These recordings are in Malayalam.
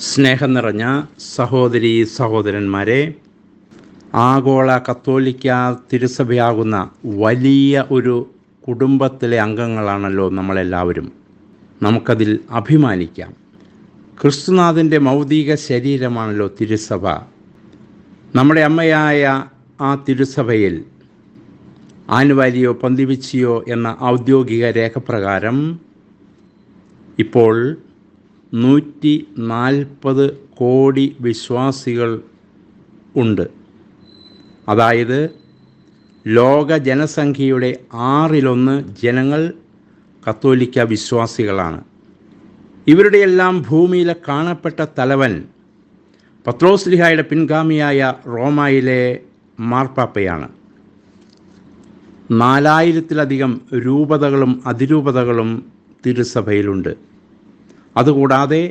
സ്നേഹം നിറഞ്ഞ സഹോദരി സഹോദരന്മാരെ ആഗോള കത്തോലിക്ക തിരുസഭയാകുന്ന വലിയ ഒരു കുടുംബത്തിലെ അംഗങ്ങളാണല്ലോ നമ്മളെല്ലാവരും. നമുക്കതിൽ അഭിമാനിക്കാം. ക്രിസ്തുനാഥന്റെ മൗതിക ശരീരമാണല്ലോ തിരുസഭ. നമ്മുടെ അമ്മയായ ആ തിരുസഭയിൽ ആനുവാലിയോ പന്തിവിച്ചിയോ എന്ന ഔദ്യോഗിക രേഖപ്രകാരം ഇപ്പോൾ നൂറ്റി നാൽപ്പത് കോടി വിശ്വാസികൾ ഉണ്ട്. അതായത് ലോക ജനസംഖ്യയുടെ ആറിലൊന്ന് ജനങ്ങൾ കത്തോലിക്ക വിശ്വാസികളാണ്. ഇവരുടെയെല്ലാം ഭൂമിയിലെ കാണപ്പെട്ട തലവൻ പത്രോസ്ലിഹായുടെ പിൻഗാമിയായ റോമായിലെ മാർപ്പാപ്പയാണ്. നാലായിരത്തിലധികം രൂപതകളും അതിരൂപതകളും തിരുസഭയിലുണ്ട്. അതുകൂടാതെ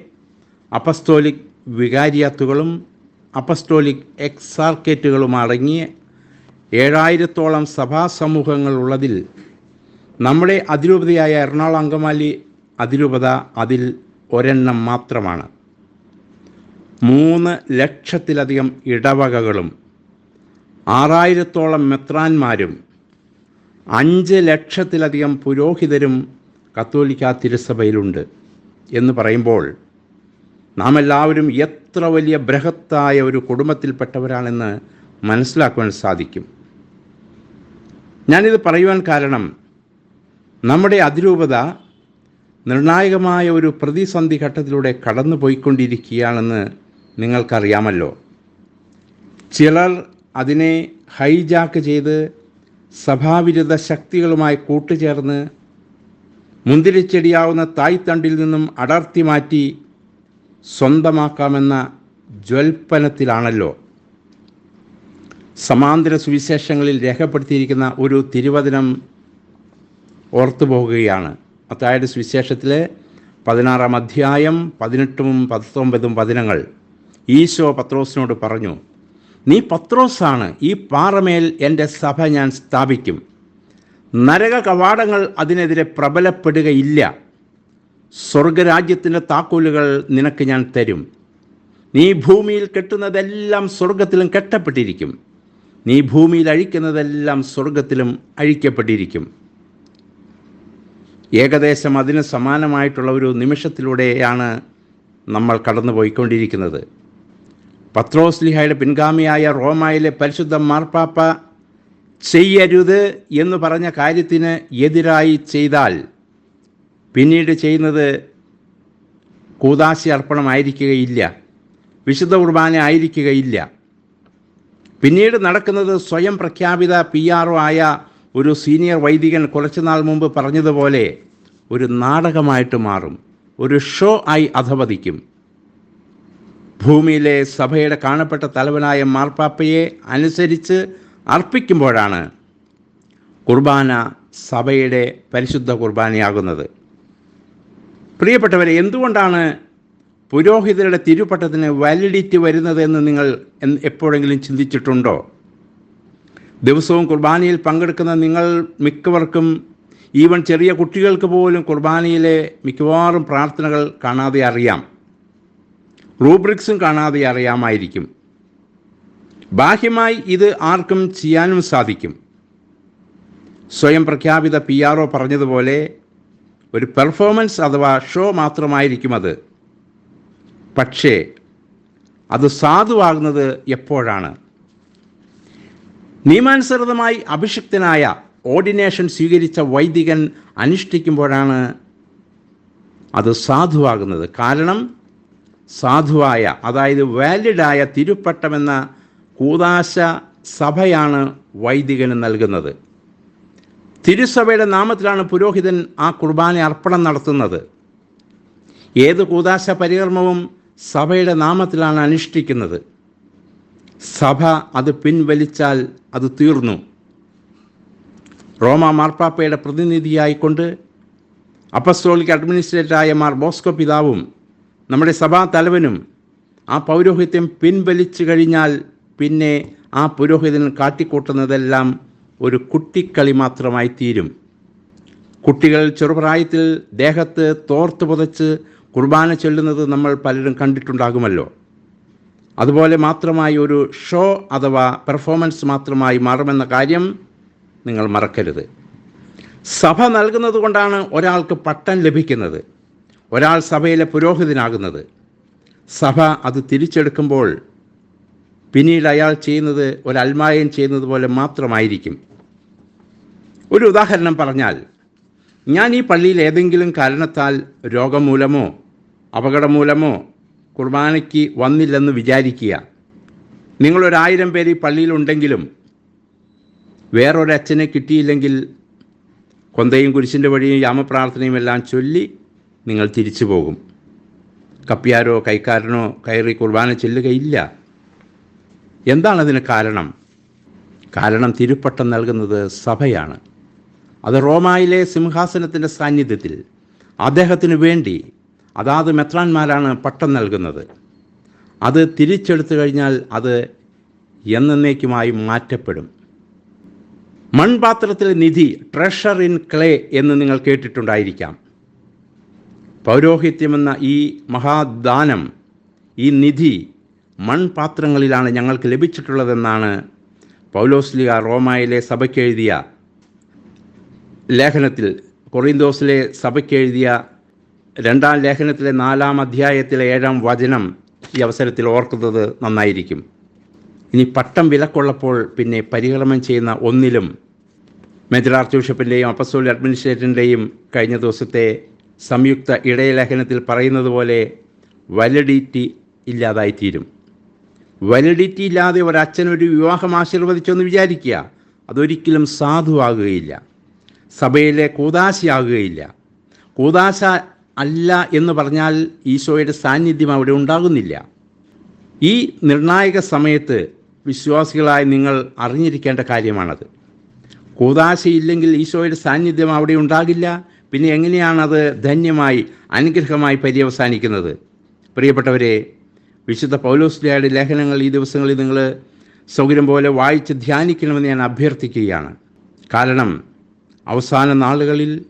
അപ്പസ്റ്റോലിക് വികാരിയാത്തുകളും അപ്പസ്റ്റോലിക് എക്സാർക്കേറ്റുകളും അടങ്ങിയ ഏഴായിരത്തോളം സഭാ സമൂഹങ്ങൾ ഉള്ളതിൽ നമ്മുടെ അതിരൂപതയായ എറണാകുളം അങ്കമാലി അതിരൂപത അതിൽ ഒരെണ്ണം മാത്രമാണ്. മൂന്ന് ലക്ഷത്തിലധികം ഇടവകകളും ആറായിരത്തോളം മെത്രാന്മാരും അഞ്ച് ലക്ഷത്തിലധികം പുരോഹിതരും കത്തോലിക്ക തിരുസഭയിലുണ്ട്. എന്ന് പറയുമ്പോൾ നാം എല്ലാവരും എത്ര വലിയ ബൃഹത്തായ ഒരു കുടുംബത്തിൽപ്പെട്ടവരാണെന്ന് മനസ്സിലാക്കുവാൻ സാധിക്കും. ഞാനിത് പറയുവാൻ കാരണം നമ്മുടെ അതിരൂപത നിർണായകമായ ഒരു പ്രതിസന്ധി ഘട്ടത്തിലൂടെ കടന്നു പോയിക്കൊണ്ടിരിക്കുകയാണെന്ന് നിങ്ങൾക്കറിയാമല്ലോ. ചിലർ അതിനെ ഹൈജാക്ക് ചെയ്ത് സഭാവിരുദ്ധ ശക്തികളുമായി കൂട്ടുചേർന്ന് മുന്തിരിച്ചെടിയാവുന്ന തായ്തണ്ടിൽ നിന്നും അടർത്തി മാറ്റി സ്വന്തമാക്കാമെന്ന ജ്വൽപ്പനത്തിലാണല്ലോ. സമാന്തര സുവിശേഷങ്ങളിൽ രേഖപ്പെടുത്തിയിരിക്കുന്ന ഒരു തിരുവചനം ഓർത്തു പോകുകയാണ് അതായത് സുവിശേഷത്തിലെ പതിനാറാം അധ്യായം പതിനെട്ടും പത്തൊമ്പതും പതിനങ്ങൾ ഈശോ പത്രോസിനോട് പറഞ്ഞു നീ പത്രോസാണ് ഈ പാറമേൽ എന്റെ സഭ ഞാൻ സ്ഥാപിക്കും. നരക കവാടങ്ങൾ അതിനെതിരെ പ്രബലപ്പെടുകയില്ല. സ്വർഗരാജ്യത്തിന്റെ താക്കോലുകൾ നിനക്ക് ഞാൻ തരും. നീ ഭൂമിയിൽ കെട്ടുന്നതെല്ലാം സ്വർഗത്തിലും കെട്ടപ്പെട്ടിരിക്കും. നീ ഭൂമിയിൽ അഴിക്കുന്നതെല്ലാം സ്വർഗത്തിലും അഴിക്കപ്പെട്ടിരിക്കും. ഏകദേശം അതിന് സമാനമായിട്ടുള്ള ഒരു നിമിഷത്തിലൂടെയാണ് നമ്മൾ കടന്നുപോയിക്കൊണ്ടിരിക്കുന്നത്. പത്രോസ്ലിഹയുടെ പിൻഗാമിയായ റോമായിലെ പരിശുദ്ധ മാർപ്പാപ്പ ചെയ്യരുത് എന്ന് പറഞ്ഞ കാര്യത്തിന് എതിരായി ചെയ്താൽ പിന്നീട് ചെയ്യുന്നത് കൂതാശി അർപ്പണമായിരിക്കുകയില്ല വിശുദ്ധ കുർബാന ആയിരിക്കുകയില്ല. പിന്നീട് നടക്കുന്നത് സ്വയം പ്രഖ്യാപിത പി ആർ ആയ ഒരു സീനിയർ വൈദികൻ കുറച്ചുനാൾ മുമ്പ് പറഞ്ഞതുപോലെ ഒരു നാടകമായിട്ട് മാറും ഒരു ഷോ ആയി അധപതിക്കും. ഭൂമിയിലെ സഭയുടെ കാണപ്പെട്ട തലവനായ മാർപ്പാപ്പയെ അനുസരിച്ച് അർപ്പിക്കുമ്പോഴാണ് കുർബാന സഭയുടെ പരിശുദ്ധ കുർബാനയാകുന്നത്. പ്രിയപ്പെട്ടവരെ എന്തുകൊണ്ടാണ് പുരോഹിതരുടെ തിരുപ്പട്ടത്തിന് വാലിഡിറ്റി വരുന്നതെന്ന് നിങ്ങൾ എപ്പോഴെങ്കിലും ചിന്തിച്ചിട്ടുണ്ടോ? ദിവസവും കുർബാനയിൽ പങ്കെടുക്കുന്ന നിങ്ങൾ മിക്കവർക്കും ഈവൻ ചെറിയ കുട്ടികൾക്ക് പോലും കുർബാനയിലെ മിക്കവാറും പ്രാർത്ഥനകൾ കാണാതെ അറിയാം. റൂബ്രിക്സും കാണാതെ അറിയാമായിരിക്കും. ബാഹ്യമായി ഇത് ആർക്കും ചെയ്യാനും സാധിക്കും. സ്വയം പ്രഖ്യാപിത പി ആർ ഒ പറഞ്ഞതുപോലെ ഒരു പെർഫോമൻസ് അഥവാ ഷോ മാത്രമായിരിക്കും അത്. പക്ഷേ അത് സാധുവാകുന്നത് എപ്പോഴാണ്? നിയമാനുസൃതമായി അഭിഷിക്തനായ ഓർഡിനേഷൻ സ്വീകരിച്ച വൈദികൻ അനുഷ്ഠിക്കുമ്പോഴാണ് അത് സാധുവാകുന്നത്. കാരണം സാധുവായ അതായത് വാലിഡായ തിരുപ്പട്ടമെന്ന കൂതാശ സഭയാണ് വൈദികന് നൽകുന്നത്. തിരുസഭയുടെ നാമത്തിലാണ് പുരോഹിതൻ ആ കുർബാന അർപ്പണം നടത്തുന്നത്. ഏത് കൂതാശ പരികർമ്മവും സഭയുടെ നാമത്തിലാണ് അനുഷ്ഠിക്കുന്നത്. സഭ അത് പിൻവലിച്ചാൽ അത് തീർന്നു. റോമ മാർപ്പാപ്പയുടെ പ്രതിനിധിയായിക്കൊണ്ട് അപ്പസ്തോളിക് അഡ്മിനിസ്ട്രേറ്ററായ മാർ ബോസ്കോ പിതാവും നമ്മുടെ സഭാ തലവനും ആ പൗരോഹിത്യം പിൻവലിച്ചു കഴിഞ്ഞാൽ പിന്നെ ആ പുരോഹിതൻ കാട്ടിക്കൂട്ടുന്നതെല്ലാം ഒരു കുട്ടിക്കളി മാത്രമായി തീരും കുട്ടികൾ ചെറുപ്രായത്തിൽ ദേഹത്ത് തോർത്ത് പുതച്ച് കുർബാന ചൊല്ലുന്നത് നമ്മൾ പലരും കണ്ടിട്ടുണ്ടാകുമല്ലോ. അതുപോലെ മാത്രമായി ഒരു ഷോ അഥവാ പെർഫോമൻസ് മാത്രമായി മാറുമെന്ന കാര്യം നിങ്ങൾ മറക്കരുത്. സഭ നൽകുന്നത് കൊണ്ടാണ് ഒരാൾക്ക് പട്ടം ലഭിക്കുന്നത്. ഒരാൾ സഭയിലെ പുരോഹിതനാകുന്നത്. സഭ അത് തിരിച്ചെടുക്കുമ്പോൾ പിന്നീട് അയാൾ ചെയ്യുന്നത് ഒരു അൽമായൻ ചെയ്യുന്നത് പോലെ മാത്രമായിരിക്കും. ഒരു ഉദാഹരണം പറഞ്ഞാൽ ഞാൻ ഈ പള്ളിയിൽ ഏതെങ്കിലും കാരണത്താൽ രോഗം മൂലമോ അപകടം മൂലമോ കുർബാനയ്ക്ക് വന്നില്ലെന്ന് വിചാരിക്കുക. നിങ്ങളൊരായിരം പേര് ഈ പള്ളിയിലുണ്ടെങ്കിലും വേറൊരച്ഛനെ കിട്ടിയില്ലെങ്കിൽ കൊന്തയും കുരിശിന്റെ വഴിയും യാമപ്രാർത്ഥനയും എല്ലാം ചൊല്ലി നിങ്ങൾ തിരിച്ചു പോകും കപ്പിയാരോ കൈക്കാരനോ കയറി കുർബാന ചെല്ലുകയില്ല. എന്താണ് അതിന് കാരണം? കാരണം തിരുപ്പട്ടം നൽകുന്നത് സഭയാണ്. അത് റോമായിലെ സിംഹാസനത്തിന്റെ സാന്നിധ്യത്തിൽ അദ്ദേഹത്തിന് വേണ്ടി അതാത് മെത്രാന്മാരാണ് പട്ടം നൽകുന്നത്. അത് തിരിച്ചെടുത്തു കഴിഞ്ഞാൽ അത് എന്നേക്കുമായി മാറ്റപ്പെടും. മൺപാത്രത്തിലെ നിധി ട്രഷർ ഇൻ ക്ലേ എന്ന് നിങ്ങൾ കേട്ടിട്ടുണ്ടായിരിക്കാം. പൗരോഹിത്യമെന്ന ഈ മഹാദാനം ഈ നിധി മൺപാത്രങ്ങളിലാണ് ഞങ്ങൾക്ക് ലഭിച്ചിട്ടുള്ളതെന്നാണ് പൗലോസ്ലിയ റോമായിലെ സഭയ്ക്കെഴുതിയ ലേഖനത്തിൽ കൊറിന്തോസിലെ സഭയ്ക്കെഴുതിയ രണ്ടാം ലേഖനത്തിലെ നാലാം അധ്യായത്തിലെ ഏഴാം വചനം ഈ അവസരത്തിൽ ഓർക്കുന്നത് നന്നായിരിക്കും. ഇനി പട്ടം വിലക്കുള്ളപ്പോൾ പിന്നെ പരിക്രമം ചെയ്യുന്ന ഒന്നിലും മേജർ ആർച്ച് ബിഷപ്പിന്റെയും അപ്പസോൾ അഡ്മിനിസ്ട്രേറ്ററിന്റെയും കഴിഞ്ഞ ദിവസത്തെ സംയുക്ത ഇടയലേഖനത്തിൽ പറയുന്നത് പോലെ വാലിഡിറ്റി ഇല്ലാതായിത്തീരും. വാലിഡിറ്റി ഇല്ലാതെ ഒരച്ഛൻ ഒരു വിവാഹം ആശീർവദിച്ചെന്ന് വിചാരിക്കുക. അതൊരിക്കലും സാധുവാകുകയില്ല. സഭയിലെ കൂതാശയാകുകയില്ല കൂതാശ അല്ല എന്ന് പറഞ്ഞാൽ ഈശോയുടെ സാന്നിധ്യം അവിടെ ഉണ്ടാകുന്നില്ല. ഈ നിർണായക സമയത്ത് വിശ്വാസികളായി നിങ്ങൾ അറിഞ്ഞിരിക്കേണ്ട കാര്യമാണത്. കൂതാശയില്ലെങ്കിൽ ഈശോയുടെ സാന്നിധ്യം അവിടെ ഉണ്ടാകില്ല. പിന്നെ എങ്ങനെയാണത് ധന്യമായി അനുഗ്രഹമായി പര്യവസാനിക്കുന്നത്? പ്രിയപ്പെട്ടവരെ വിശുദ്ധ പൗലോസ്ലിയുടെ ലേഖനങ്ങൾ ഈ ദിവസങ്ങളിൽ നിങ്ങൾ സൗകര്യം പോലെ വായിച്ച് ധ്യാനിക്കണമെന്ന് ഞാൻ അഭ്യർത്ഥിക്കുകയാണ്. കാരണം അവസാന നാളുകളിൽ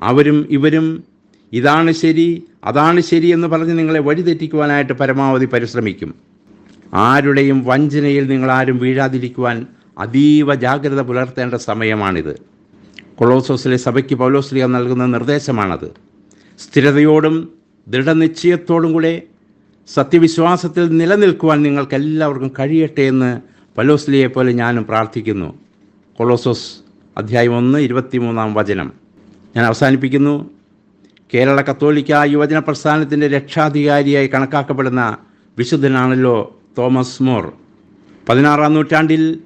അവരും ഇവരും ഇതാണ് ശരി അതാണ് ശരി എന്ന് പറഞ്ഞ് നിങ്ങളെ വഴിതെറ്റിക്കുവാനായിട്ട് പരമാവധി പരിശ്രമിക്കും. ആരുടെയും വഞ്ചനയിൽ നിങ്ങളാരും വീഴാതിരിക്കുവാൻ അതീവ ജാഗ്രത പുലർത്തേണ്ട സമയമാണിത്. കൊളോസോസിലെ സഭയ്ക്ക് പൗലോസ്ലിയ നൽകുന്ന നിർദ്ദേശമാണത്. സ്ഥിരതയോടും ദൃഢനിശ്ചയത്തോടും കൂടെ സത്യവിശ്വാസത്തിൽ നിലനിൽക്കുവാൻ നിങ്ങൾക്ക് എല്ലാവർക്കും കഴിയട്ടെ എന്ന് പലോസ്ലിയെ പോലെ ഞാനും പ്രാർത്ഥിക്കുന്നു. കൊളോസോസ് അധ്യായം ഒന്ന് ഇരുപത്തിമൂന്നാം വചനം. ഞാൻ അവസാനിപ്പിക്കുന്നു. കേരള കത്തോലിക്ക യുവജന പ്രസ്ഥാനത്തിന്റെ രക്ഷാധികാരിയായി കണക്കാക്കപ്പെടുന്ന വിശുദ്ധനാണല്ലോ തോമസ് മോർ. പതിനാറാം നൂറ്റാണ്ടിൽ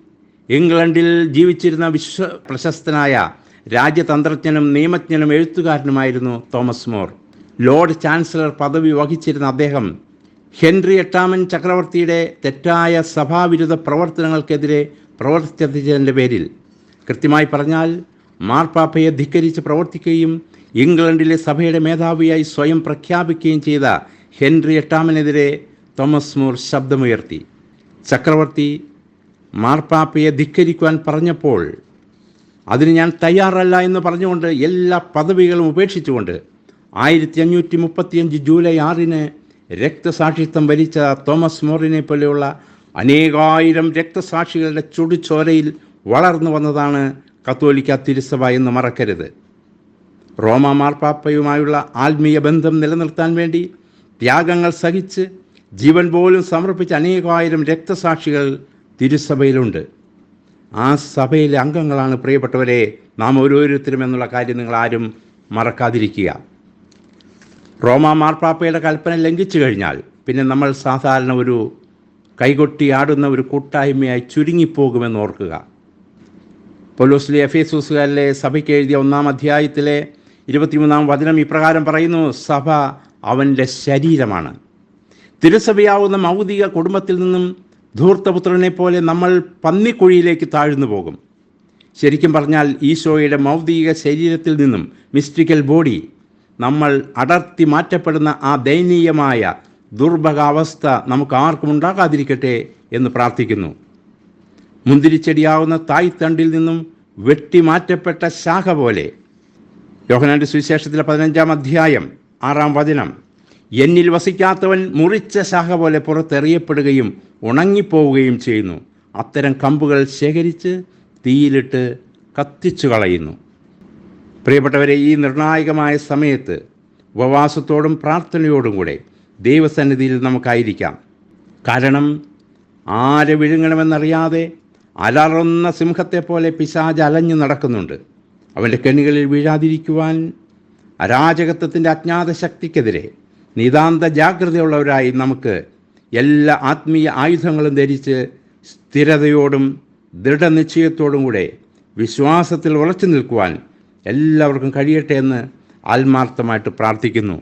ഇംഗ്ലണ്ടിൽ ജീവിച്ചിരുന്ന വിശ്വ പ്രശസ്തനായ രാജ്യതന്ത്രജ്ഞനും നിയമജ്ഞനും എഴുത്തുകാരനുമായിരുന്നു തോമസ് മോർ. ലോർഡ് ചാൻസലർ പദവി വഹിച്ചിരുന്ന അദ്ദേഹം ഹെൻറി എട്ടാമൻ ചക്രവർത്തിയുടെ തെറ്റായ സഭാവിരുദ്ധ പ്രവർത്തനങ്ങൾക്കെതിരെ പ്രവർത്തിച്ചതിന്റെ പേരിൽ. കൃത്യമായി പറഞ്ഞാൽ മാർപ്പാപ്പയെ ധിക്കരിച്ച് പ്രവർത്തിക്കുകയും ഇംഗ്ലണ്ടിലെ സഭയുടെ മേധാവിയായി സ്വയം പ്രഖ്യാപിക്കുകയും ചെയ്ത ഹെൻറി എട്ടാമനെതിരെ തോമസ് മൂർ ശബ്ദമുയർത്തി. ചക്രവർത്തി മാർപ്പാപ്പയെ ധിക്കരിക്കുവാൻ പറഞ്ഞപ്പോൾ അതിന് ഞാൻ തയ്യാറല്ല എന്ന് പറഞ്ഞുകൊണ്ട് എല്ലാ പദവികളും ഉപേക്ഷിച്ചുകൊണ്ട് ആയിരത്തി അഞ്ഞൂറ്റി മുപ്പത്തിയഞ്ച് ജൂലൈ ആറിന് രക്തസാക്ഷിത്വം വരിച്ച തോമസ് മോറിനെ പോലെയുള്ള അനേകായിരം രക്തസാക്ഷികളുടെ ചുടുചോരയിൽ വളർന്നു വന്നതാണ് കത്തോലിക്ക തിരുസഭ എന്ന് മറക്കരുത്. റോമ മാർപ്പാപ്പയുമായുള്ള ആത്മീയ ബന്ധം നിലനിർത്താൻ വേണ്ടി ത്യാഗങ്ങൾ സഹിച്ച് ജീവൻ പോലും സമർപ്പിച്ച അനേകായിരം രക്തസാക്ഷികൾ തിരുസഭയിലുണ്ട്. ആ സഭയിലെ അംഗങ്ങളാണ് പ്രിയപ്പെട്ടവരെ നാം ഓരോരുത്തരും എന്നുള്ള കാര്യം നിങ്ങൾ ആരും മറക്കാതിരിക്കുക. റോമ മാർപ്പാപ്പയുടെ കൽപ്പന ലംഘിച്ചു കഴിഞ്ഞാൽ പിന്നെ നമ്മൾ സാധാരണ ഒരു കൈകൊട്ടി ആടുന്ന ഒരു കൂട്ടായ്മയായി ചുരുങ്ങിപ്പോകുമെന്ന് ഓർക്കുക. പൊലോസ്ലി എഫേസൂസുകാരിലെ സഭയ്ക്ക് എഴുതിയ ഒന്നാം അധ്യായത്തിലെ ഇരുപത്തിമൂന്നാം വചനം ഇപ്രകാരം പറയുന്നു സഭ അവന്റെ ശരീരമാണ്. തിരുസഭയാവുന്ന മൗതിക കുടുംബത്തിൽ നിന്നും ധൂർത്തപുത്രനെ പോലെ നമ്മൾ പന്നിക്കുഴിയിലേക്ക് താഴ്ന്നു പോകും. ശരിക്കും പറഞ്ഞാൽ ഈശോയുടെ മൗതിക ശരീരത്തിൽ നിന്നും മിസ്റ്റിക്കൽ ബോഡി നമ്മൾ അടർത്തി മാറ്റപ്പെടുന്ന ആ ദയനീയമായ ദുർഭകാവസ്ഥ നമുക്ക് ആർക്കും ഉണ്ടാകാതിരിക്കട്ടെ എന്ന് പ്രാർത്ഥിക്കുന്നു. മുന്തിരിച്ചെടിയാവുന്ന തായ്തണ്ടിൽ നിന്നും വെട്ടിമാറ്റപ്പെട്ട ശാഖ പോലെ. യോഹനാന്റെ സുവിശേഷത്തിലെ പതിനഞ്ചാം അധ്യായം ആറാം വചനം. എന്നിൽ വസിക്കാത്തവൻ മുറിച്ച ശാഖ പോലെ പുറത്തെറിയപ്പെടുകയും ഉണങ്ങിപ്പോവുകയും ചെയ്യുന്നു. അത്തരം കമ്പുകൾ ശേഖരിച്ച് തീയിലിട്ട് കത്തിച്ചു കളയുന്നു പ്രിയപ്പെട്ടവരെ ഈ നിർണായകമായ സമയത്ത് ഉപവാസത്തോടും പ്രാർത്ഥനയോടും കൂടെ ദൈവസന്നിധിയിൽ നമുക്കായിരിക്കാം. കാരണം ആരെ വിഴുങ്ങണമെന്നറിയാതെ അലറുന്ന സിംഹത്തെ പോലെ പിശാജ് അലഞ്ഞു നടക്കുന്നുണ്ട്. അവന്റെ കെണികളിൽ വീഴാതിരിക്കുവാൻ അരാജകത്വത്തിന്റെ അജ്ഞാത ശക്തിക്കെതിരെ നിതാന്ത ജാഗ്രതയുള്ളവരായി നമുക്ക് എല്ലാ ആത്മീയ ആയുധങ്ങളും ധരിച്ച് സ്ഥിരതയോടും ദൃഢനിശ്ചയത്തോടും കൂടെ വിശ്വാസത്തിൽ ഉറച്ചു നിൽക്കുവാൻ എല്ലാവർക്കും കഴിയട്ടെ എന്ന് ആത്മാർത്ഥമായിട്ട് പ്രാർത്ഥിക്കുന്നു.